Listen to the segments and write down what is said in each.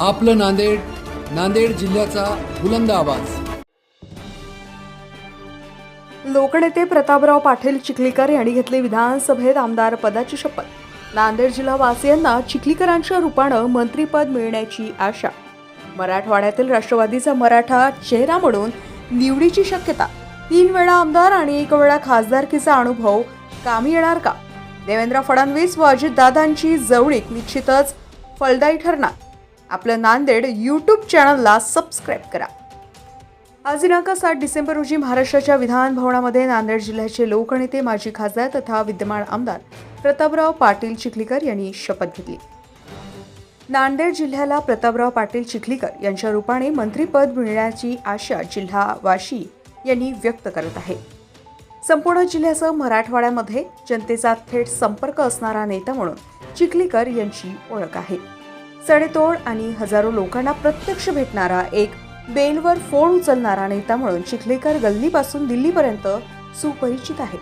आपलं नांदेड नांदेड जिल्ह्याचा बुलंद आवाज. लोकनेते प्रतापराव पाटील चिखलीकर यांनी घेतली विधानसभेत आमदार पदाची शपथ. नांदेड जिल्हावासियांना चिखलीकरांच्या रूपानं मंत्रीपद मिळण्याची आशा. मराठवाड्यातील राष्ट्रवादीचा मराठा चेहरा म्हणून निवडीची शक्यता. तीन वेळा आमदार आणि एक वेळा खासदारकीचा अनुभव. कामी येणार का? देवेंद्र फडणवीस व अजितदादांची जवळीक निश्चितच फलदायी ठरणार. आपलं नांदेड यूट्यूब चॅनलला सबस्क्राईब करा. आज दिनांक सात डिसेंबर रोजी महाराष्ट्राच्या विधान भवनामध्ये नांदेड जिल्ह्याचे लोकनेते माजी खासदार तथा विद्यमान आमदार प्रतापराव पाटील चिखलीकर यांनी शपथ घेतली. नांदेड जिल्ह्याला प्रतापराव पाटील चिखलीकर यांच्या रूपाने मंत्रीपद मिळण्याची आशा जिल्हावाशी यांनी व्यक्त करत आहे. संपूर्ण जिल्ह्यासह मराठवाड्यामध्ये जनतेचा थेट संपर्क असणारा नेता म्हणून चिखलीकर यांची ओळख आहे. चडेतोड आणि हजारो लोकांना प्रत्यक्ष भेटणारा एक बेलवर फोन उचलणारा नेता म्हणून चिखलेकर गल्लीपासून दिल्लीपर्यंत सुपरिचित आहे.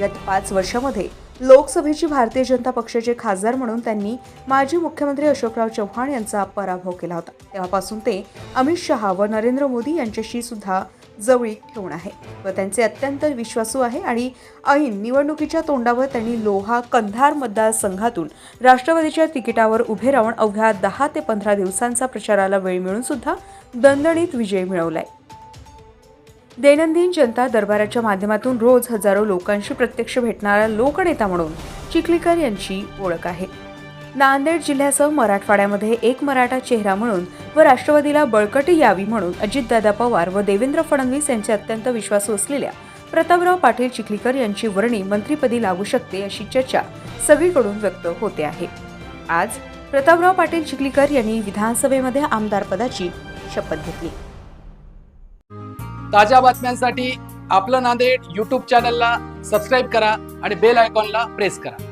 गत पाच वर्षामध्ये लोकसभेची भारतीय जनता पक्षाचे खासदार म्हणून त्यांनी माजी मुख्यमंत्री अशोकराव चव्हाण यांचा पराभव केला होता. तेव्हापासून ते अमित शहा व नरेंद्र मोदी यांच्याशी सुद्धा जवळीक ठेवून आहे. व त्यांचे अत्यंत विश्वासू आहे आणि ऐन निवडणुकीच्या तोंडावर त्यांनी लोहा कंधार मतदारसंघातून राष्ट्रवादीच्या तिकिटावर उभे राहून अवघ्या दहा ते पंधरा दिवसांचा प्रचाराला वेळ मिळून सुद्धा दणदणीत विजय मिळवलाय. दैनंदिन जनता दरबाराच्या माध्यमातून रोज हजारो लोकांशी प्रत्यक्ष भेटणारा लोकनेता म्हणून चिखलीकर यांची ओळख आहे. नांदेड जिल्ह्यासह मराठवाड्यामध्ये एक मराठा चेहरा म्हणून व राष्ट्रवादीला बळकटी यावी म्हणून अजितदादा पवार व देवेंद्र फडणवीस यांचे अत्यंत विश्वासू असलेल्या प्रतापराव पाटील चिखलीकर यांची वर्णी मंत्रीपदी लागू शकते अशी चर्चा सगळीकडून व्यक्त होते आहे. आज प्रतापराव पाटील चिखलीकर यांनी विधानसभेमध्ये आमदारपदाची शपथ घेतली. ताज्या बातम्यांसाठी आपलं नांदेड यूट्यूब चॅनलला सबस्क्राईब करा आणि बेल आयकॉनला प्रेस करा.